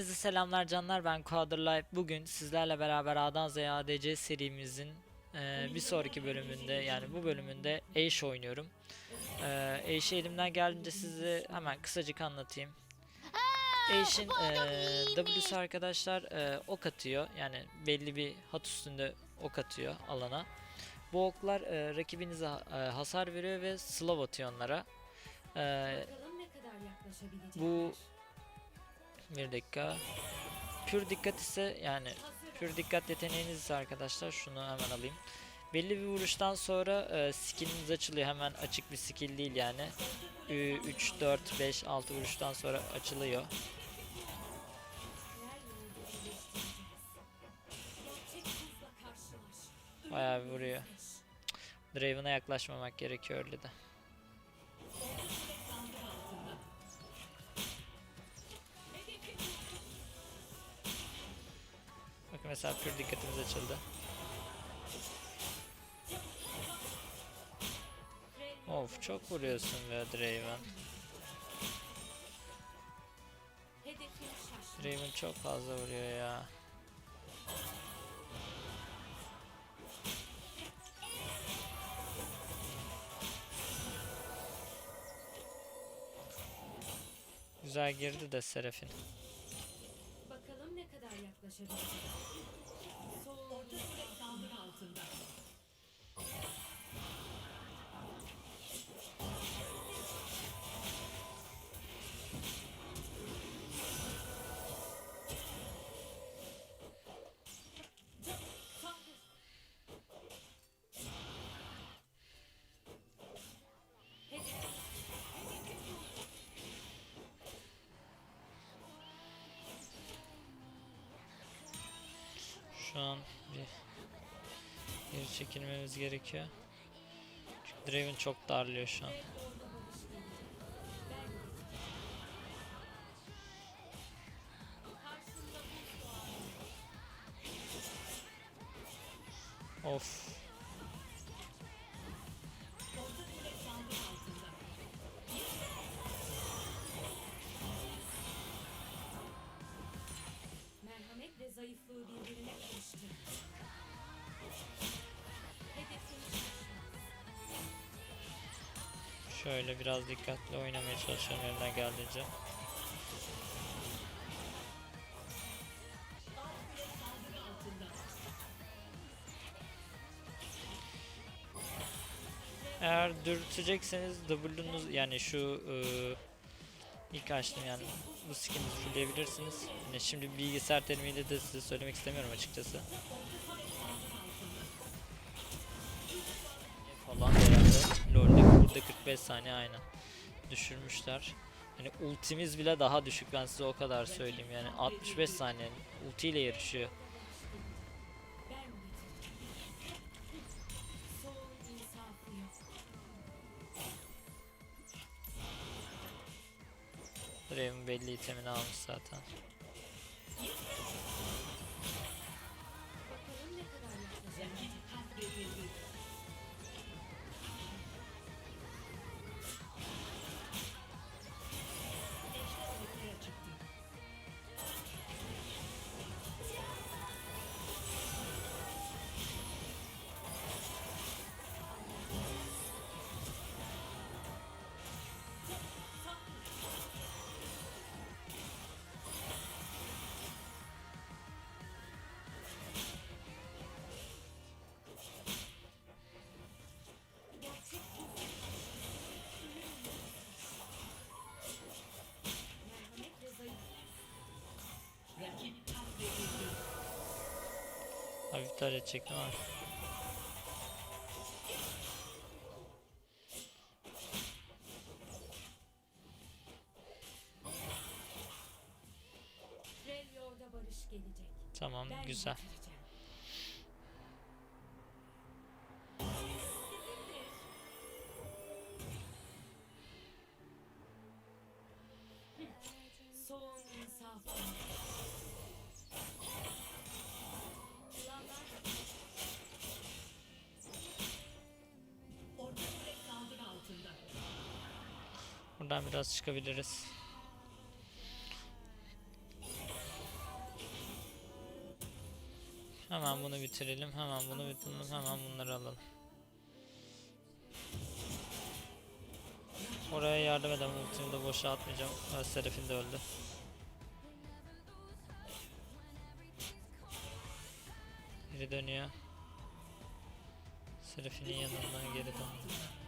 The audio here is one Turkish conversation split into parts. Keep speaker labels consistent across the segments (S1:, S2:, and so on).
S1: Hepinize selamlar canlar ben Quadr Life. Bugün sizlerle beraber A'dan Z'ye ADC serimizin e, bir sonraki bölümünde yani bu bölümünde Ashe oynuyorum. E, Ashe'i elimden geldiğince size hemen kısacık anlatayım. Ashe'in e, W'si arkadaşlar e, ok atıyor yani belli bir hat üstünde ok atıyor alana. Bu oklar e, rakibinize e, hasar veriyor ve slow atıyor onlara. E, bu bir dakika. Pür dikkat ise yani pür dikkat yeteneğiniz ise arkadaşlar şunu hemen alayım. Belli bir vuruştan sonra e, skilliniz açılıyor. Hemen açık bir skill değil yani. 3, 4, 5, 6 vuruştan sonra açılıyor. Bayağı bir vuruyor. Draven'a yaklaşmamak gerekiyor öyle de. Mesela pür dikkatimiz açıldı. Of çok vuruyorsun be Draven. Draven çok fazla vuruyor ya. Güzel girdi de Serafin.
S2: Bakalım ne kadar yaklaşabilecekler. Soğuk
S1: Şu an bir geri çekilmemiz gerekiyor. Çünkü Draven çok darlıyor şu an. Of. Şöyle biraz dikkatli oynamaya çalışıyorum elimden geldiğince. Eğer dürtecekseniz W'nuz yani şu e, ilk açtım yani bu skin'i fullleyebilirsiniz. Yani şimdi bilgisayar terimiyle de size söylemek istemiyorum açıkçası. falan 45 saniye aynen düşürmüşler. Yani ultimiz bile daha düşük ben size o kadar söyleyeyim yani 65 saniye ultiyle yarışıyor. Draven belli itemini almış zaten.
S2: Freljord'a barış gelecek.
S1: Tamam
S2: Ben
S1: güzel.
S2: Son insafı.
S1: Oradan biraz çıkabiliriz. Hemen bunu bitirelim. Hemen bunu bitirelim. Hemen bunları alalım. Oraya yardım edemem. Ultimi de boşa atmayacağım. Serif'in de öldü. Geri dönüyor. Serif'in yanından geri döndü.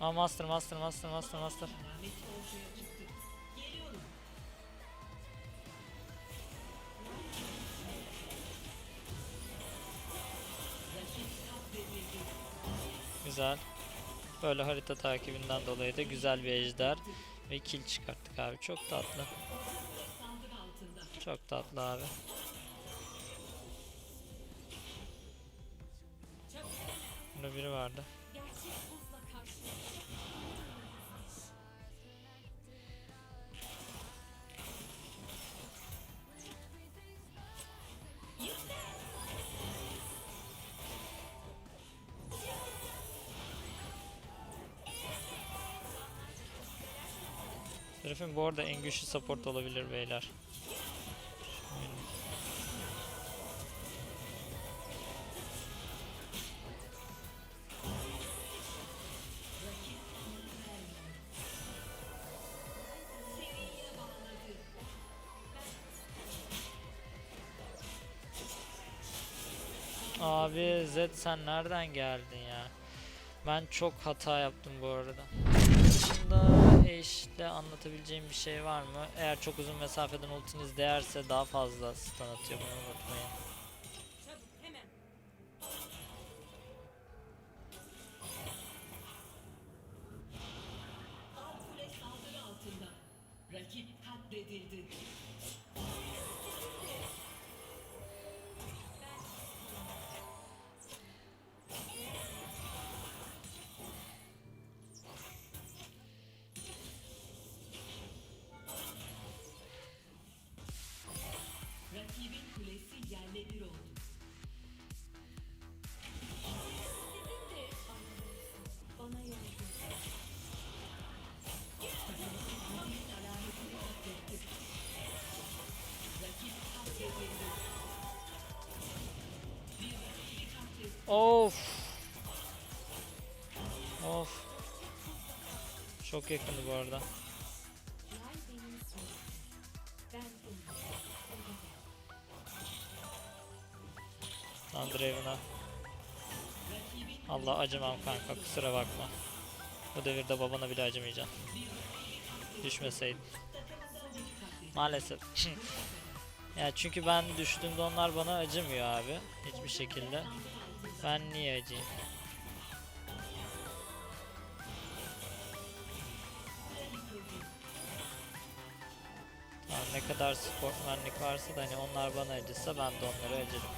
S1: Aa master master master master master. Güzel. Böyle harita takibinden dolayı da güzel bir ejder ve kill çıkarttık abi. Çok tatlı. Çok tatlı abi. Burada biri vardı. Serafin bu arada en güçlü support olabilir beyler. Abi Zed sen nereden geldin ya? Ben çok hata yaptım bu arada. Dışında eşle anlatabileceğim bir şey var mı? Eğer çok uzun mesafeden ultiniz değerse daha fazla stun atıyor bunu unutmayın. Çok yakındı bu arada. Andreev'ına. Allah acımam kanka kusura bakma. Bu devirde babana bile acımayacağım. Düşmeseydin. Maalesef. ya çünkü ben düştüğümde onlar bana acımıyor abi. Hiçbir şekilde. Ben niye acıyım? Kadar sportmenlik varsa da hani onlar bana acısa ben de onlara acırım.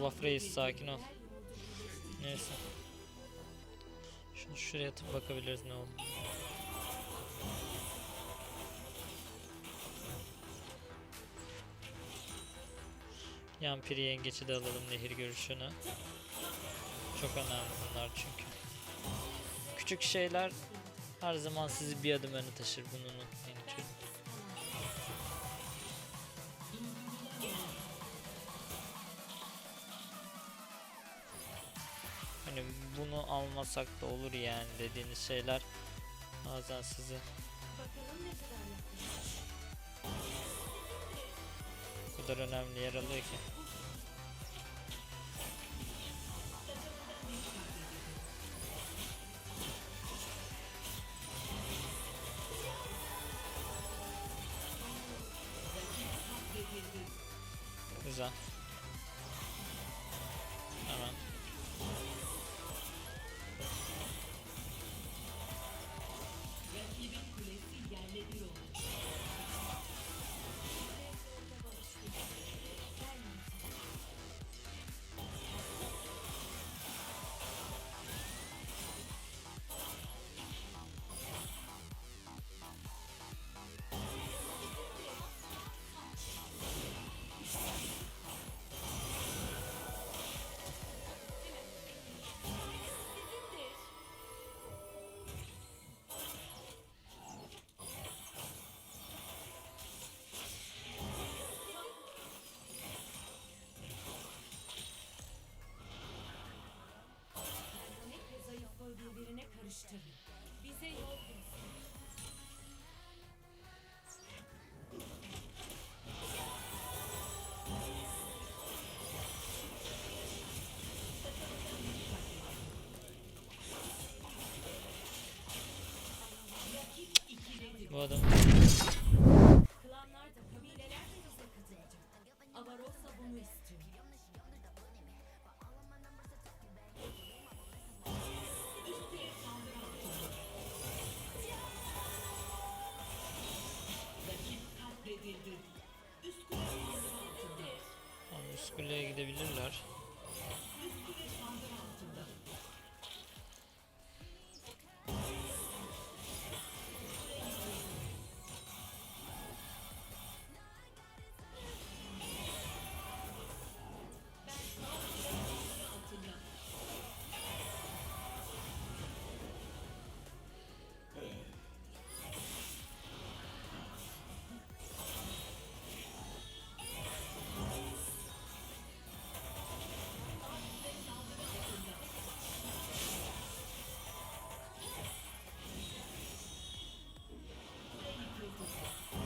S1: Olaf Reis sakin ol. Neyse. Şunu şuraya atıp bakabiliriz ne oldu. Yampiri yengeci de alalım nehir görüşünü. Çok önemli bunlar çünkü. küçük şeyler her zaman sizi bir adım öne taşır. Bunu unutmayın lütfen. Hani bunu almasak da olur yani dediğiniz şeyler bazen sizi o kadar önemli yer alıyor ki. Güzel.
S2: Karıştırın. Bize yol göster.
S1: Kuleye gidebilirler.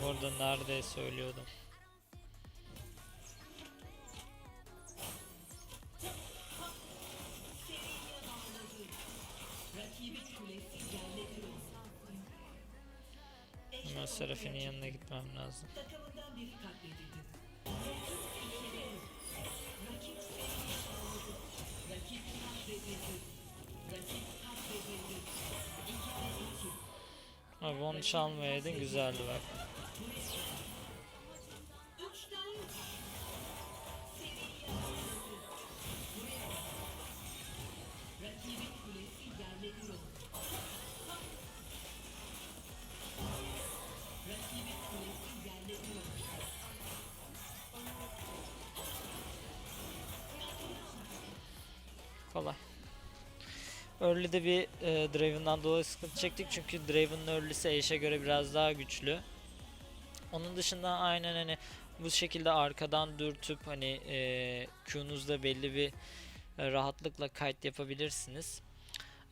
S3: Seriye bağladı. Rakip katledildi. Rakip katledildi. İkide iki.
S1: Abi onu çalmayaydın güzeldi bak. Early'de bir e, Draven'dan dolayı sıkıntı çektik çünkü Draven'ın early'si Ashe'e göre biraz daha güçlü. Onun dışında aynen hani bu şekilde arkadan dürtüp hani e, Q'nuzda belli bir e, rahatlıkla kite yapabilirsiniz.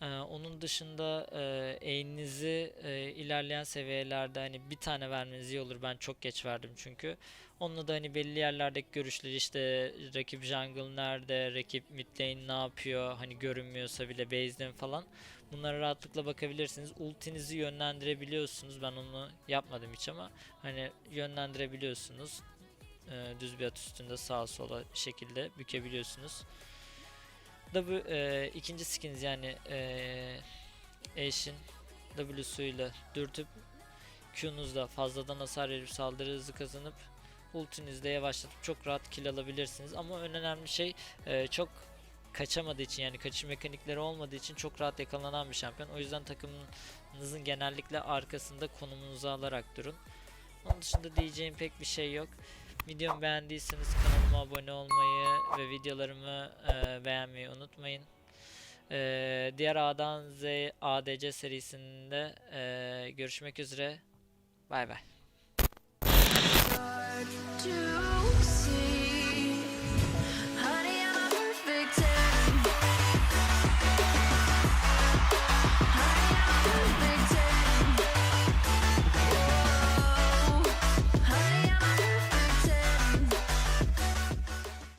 S1: E, onun dışında e, eğinizi e, ilerleyen seviyelerde hani bir tane vermeniz iyi olur. Ben çok geç verdim çünkü. Onunla da hani belli yerlerdeki görüşleri işte rakip jungle nerede, rakip mid lane ne yapıyor hani görünmüyorsa bile base'den falan bunlara rahatlıkla bakabilirsiniz. Ultinizi yönlendirebiliyorsunuz. Ben onu yapmadım hiç ama hani yönlendirebiliyorsunuz. Ee, düz bir at üstünde sağa sola şekilde bükebiliyorsunuz. Bu e, ikinci skins yani e, Ashe'in W'suyla dürtüp Q'nuzda fazladan hasar verip saldırı hızı kazanıp ultinizde yavaşlatıp çok rahat kill alabilirsiniz. Ama önemli şey e, çok kaçamadığı için yani kaçış mekanikleri olmadığı için çok rahat yakalanan bir şampiyon. O yüzden takımınızın genellikle arkasında konumunuzu alarak durun. Onun dışında diyeceğim pek bir şey yok. Videomu beğendiyseniz kanalıma abone olmayı ve videolarımı e, beğenmeyi unutmayın. Ee, diğer A'dan Z ADC serisinde ee, görüşmek üzere. Bay bay.